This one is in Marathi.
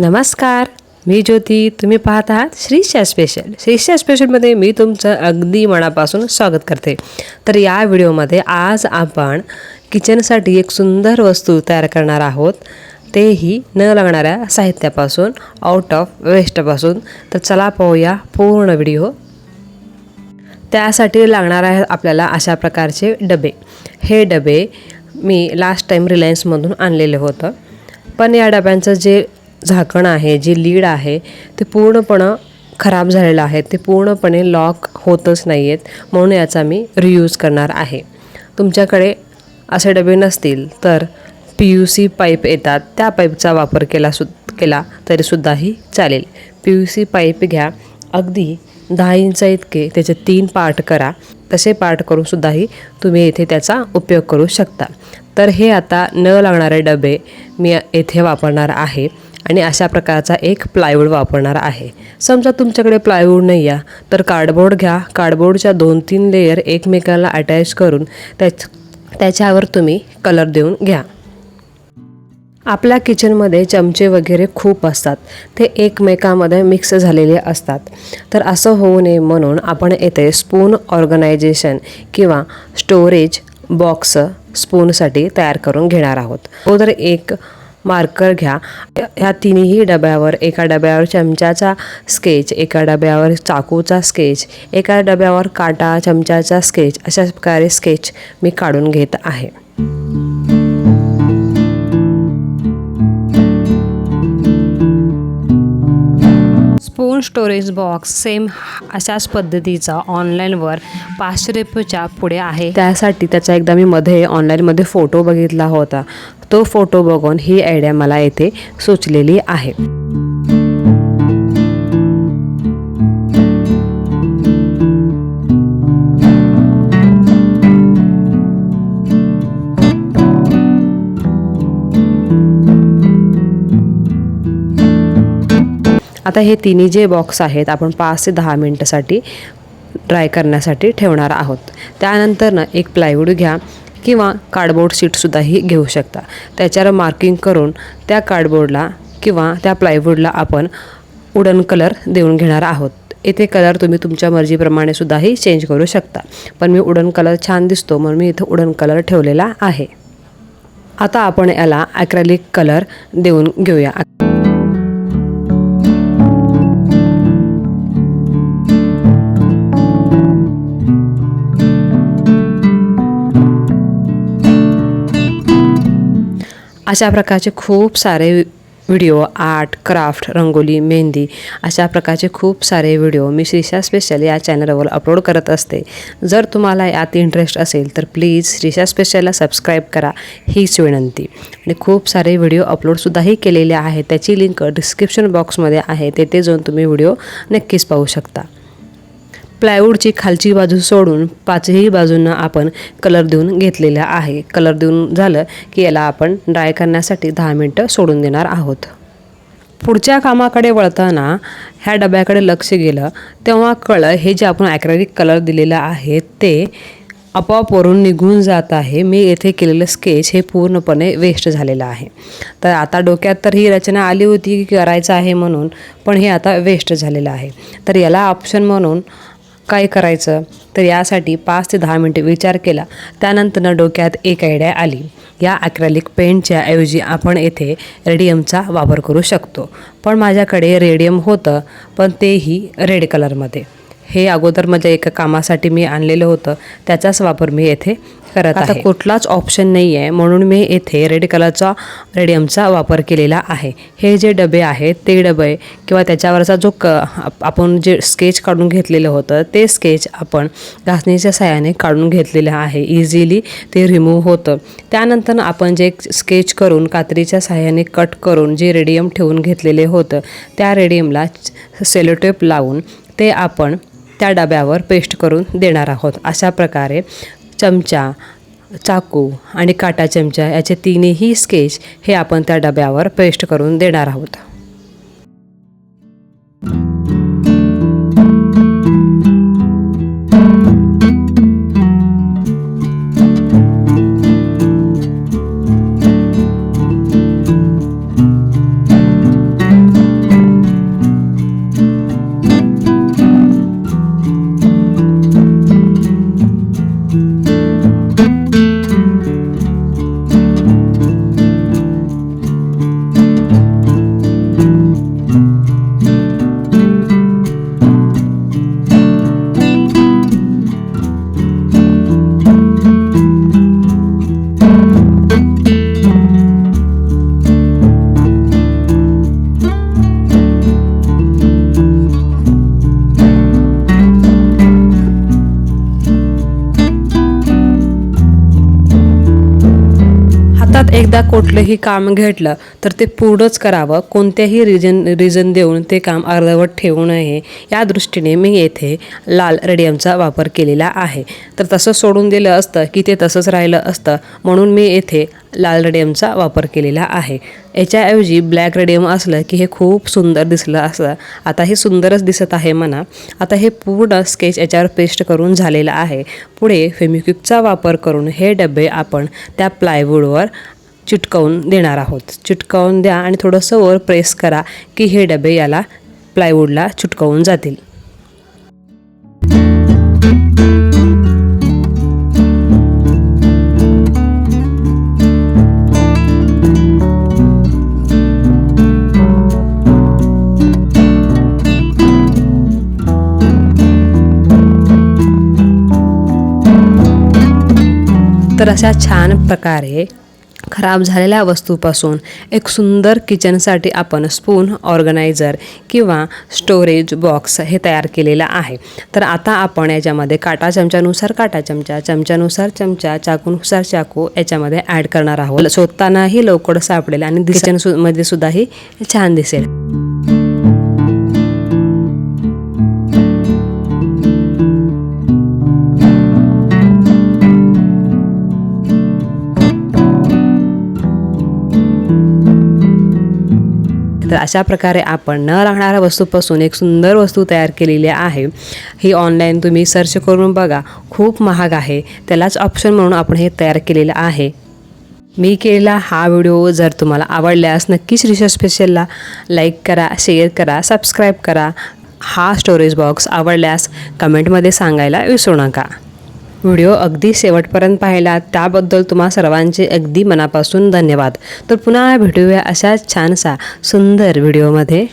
नमस्कार मी ज्योती. तुम्ही पाहत आहात श्रीशा स्पेशल श्रीशा स्पेशलमध्ये मी तुमचं अगदी मनापासून स्वागत करते. तर या व्हिडिओमध्ये आज आपण किचनसाठी एक सुंदर वस्तू तयार करणार आहोत. तेही न लागणाऱ्या साहित्यापासून आउट ऑफ वेस्टपासून तर चला पाहूया पूर्ण व्हिडिओ. त्यासाठी लागणार आहे आपल्याला अशा प्रकारचे डबे. हे डबे मी लास्ट टाईम रिलायन्समधून आणलेलं होतं. पण या डब्यांचं जे झाकण आहे जे लीड आहे ते पूर्णपणं खराब झालेलं आहे. ते पूर्णपणे लॉक होतच नाही आहेत म्हणून याचा मी रियूज करणार आहे. तुमच्याकडे असे डबे नसतील तर पी यू सी पाईप येतात. त्या पाईपचा वापर केला सु केला तरीसुद्धाही चालेल. पी यू सी पाईप घ्या. अगदी दहा इंच इतके त्याचे तीन पार्ट करा. तसे पार्ट करूनसुद्धाही तुम्ही येथे त्याचा उपयोग करू शकता. तर हे आता न लागणारे डबे मी येथे वापरणार आहे. आणि अशा प्रकारचा एक प्लायवूड वापरणार आहे. समजा तुमच्याकडे प्लायवूड नाही आहे तर कार्डबोर्ड घ्या. कार्डबोर्डच्या दोन तीन लेयर एकमेकाला अटॅच करून त्याच त्याच्यावर तुम्ही कलर देऊन घ्या. आपल्या किचनमध्ये चमचे वगैरे खूप असतात. ते एकमेकामध्ये मिक्स झालेले असतात. तर असं होऊ नये म्हणून आपण येथे स्पून ऑर्गनायझेशन किंवा स्टोरेज बॉक्स स्पूनसाठी तयार करून घेणार आहोत. अगोदर एक मार्कर घ्या. ह्या तिन्ही डब्यावर एका डब्यावर चमच्याचा स्केच एका डब्यावर चाकूचा स्केच एका डब्यावर काटा चमच्याचा स्केच अशा प्रकारे स्केच मी काढून घेत आहे. स्पून स्टोरेज बॉक्स सेम अशाच पद्धतीचा ऑनलाईनवर पाचशे रुपयेच्या पुढे आहे. त्यासाठी त्याचा एकदा मी मध्ये ऑनलाईनमध्ये फोटो बघितला होता. तो फोटो बघून ही आयडिया मला येथे सुचलेली आहे. आता हे तिन्ही जे बॉक्स आहेत आपण पाच ते दहा मिनटासाठी ड्राय करण्यासाठी ठेवणार आहोत. त्यानंतर ना एक प्लायवूड घ्या किंवा कार्डबोर्ड सीटसुद्धाही घेऊ शकता. त्याच्यावर मार्किंग करून त्या कार्डबोर्डला किंवा त्या प्लायवूडला आपण उडन कलर देऊन घेणार आहोत. येथे कलर तुम्ही तुमच्या मर्जीप्रमाणे सुद्धाही चेंज करू शकता. पण मी उडन कलर छान दिसतो म्हणून मी इथं उडन कलर ठेवलेला आहे. आता आपण याला ॲक्रेलिक कलर देऊन घेऊया. अशा प्रकारचे खूप सारे video art craft rangoli mehndi अशा प्रकारचे खूप सारे व्हिडिओ मी श्रीशा स्पेशल या चॅनलवर अपलोड करत असते. जर तुम्हाला यात इंटरेस्ट असेल तर प्लीज श्रीशा स्पेशलला सबस्क्राईब करा. हीच विनंती. आणि खूप सारे व्हिडिओ अपलोडसुद्धाही केलेले आहेत. त्याची लिंक डिस्क्रिप्शन बॉक्समध्ये आहे. तेथे जाऊन तुम्ही व्हिडिओ नक्कीच पाहू शकता. प्लायवूडची खालची बाजू सोडून पाचही बाजूंना आपण कलर देऊन घेतलेला आहे. कलर देऊन झालं की याला आपण ड्राय करण्यासाठी दहा मिनटं सोडून देणार आहोत. पुढच्या कामाकडे वळताना ह्या डब्याकडे लक्ष गेलं तेव्हा कळलं हे जे आपण ॲक्रेलिक कलर दिलेलं आहे ते आपोआप वरून निघून जात आहे. मी येथे केलेलं स्केच हे पूर्णपणे वेस्ट झालेलं आहे. तर आता डोक्यात तर ही रचना आली होती की करायचं आहे म्हणून पण हे आता वेस्ट झालेलं आहे. तर याला ऑप्शन म्हणून काय करायचं? तर यासाठी पाच ते दहा मिनटे विचार केला. त्यानंतर डोक्यात एक आयडिया आली. या ॲक्रॅलिक पेंटच्या ऐवजी आपण येथे रेडियमचा वापर करू शकतो. पण माझ्याकडे रेडियम होतं पण तेही रेड कलरमध्ये हे अगोदर माझ्या एका कामासाठी मी आणलेलं होतं. त्याचाच वापर मी येथे करत आता कुठलाच ऑप्शन नाही आहे म्हणून मी येथे रेड कलरचा रेडियमचा वापर केलेला आहे. हे जे डबे आहेत ते डबे किंवा त्याच्यावरचा जो क आपण जे स्केच काढून घेतलेलं होतं ते स्केच आपण घासणीच्या साहाय्याने काढून घेतलेलं आहे. इझिली ते रिमूव्ह होतं. त्यानंतर आपण जे स्केच करून कात्रीच्या साहाय्याने कट करून जे रेडियम ठेवून घेतलेले होतं त्या रेडियमला सेलोटेप लावून ते आपण त्या डब्यावर पेस्ट करून देणार आहोत. अशा प्रकारे चमचा चाकू आणि काटा चमचा याचे तीनही स्केच हे आपण त्या डब्यावर पेस्ट करून देणार आहोत. एकदा कुठलंही काम घेतलं तर ते पूर्णच करावं. कोणत्याही रिजन रिझन देऊन ते काम अर्धवट ठेवू नये. या दृष्टीने मी येथे लाल रेडियमचा वापर केलेला आहे. तर तसं सोडून दिलं असतं की ते तसंच राहिलं असतं म्हणून मी येथे लाल रेडियमचा वापर केलेला आहे. याच्याऐवजी ब्लॅक रेडियम असलं की हे खूप सुंदर दिसलं असं आता हे सुंदरच दिसत आहे म्हणा. आता हे पूर्ण स्केच याच्यावर पेस्ट करून झालेलं आहे. पुढे फेमिक्विकचा वापर करून हे डबे आपण त्या प्लायवूडवर चिटकवून देणार आहोत. चिटकवून द्या आणि थोडंसं वर प्रेस करा की हे डबे याला प्लायवूडला चिटकवून जातील. तर अशा छान प्रकारे खराब झालेल्या वस्तूपासून एक सुंदर किचनसाठी आपण स्पून ऑर्गनायझर किंवा स्टोरेज बॉक्स हे तयार केलेलं आहे. तर आता आपण याच्यामध्ये काटा चमच्यानुसार काटा चमचा चमच्यानुसार चमचा चाकूनुसार चाकू याच्यामध्ये ॲड करणार आहोत. शोधतानाही लवकर सापडेल आणि किचन सु मध्ये सुद्धाही छान दिसेल. तर अशा प्रकारे आपण न राहणाऱ्या वस्तूपासून एक सुंदर वस्तू तयार केलेली आहे. ही ऑनलाईन तुम्ही सर्च करून बघा. खूप महाग आहे. त्यालाच ऑप्शन म्हणून आपण हे तयार केलेलं आहे. मी केलेला हा व्हिडिओ जर तुम्हाला आवडल्यास नक्कीच रिसर्च स्पेशलला लाईक करा शेअर करा सबस्क्राईब करा. हा स्टोरेज बॉक्स आवडल्यास कमेंटमध्ये सांगायला विसरू नका. व्हिडिओ अगदी शेवटपर्यंत पाहिला त्याबद्दल तुम्हा सर्वांचे अगदी मनापासून धन्यवाद. तर पुन्हा भेटूया अशाच छानसा सुंदर व्हिडिओमध्ये.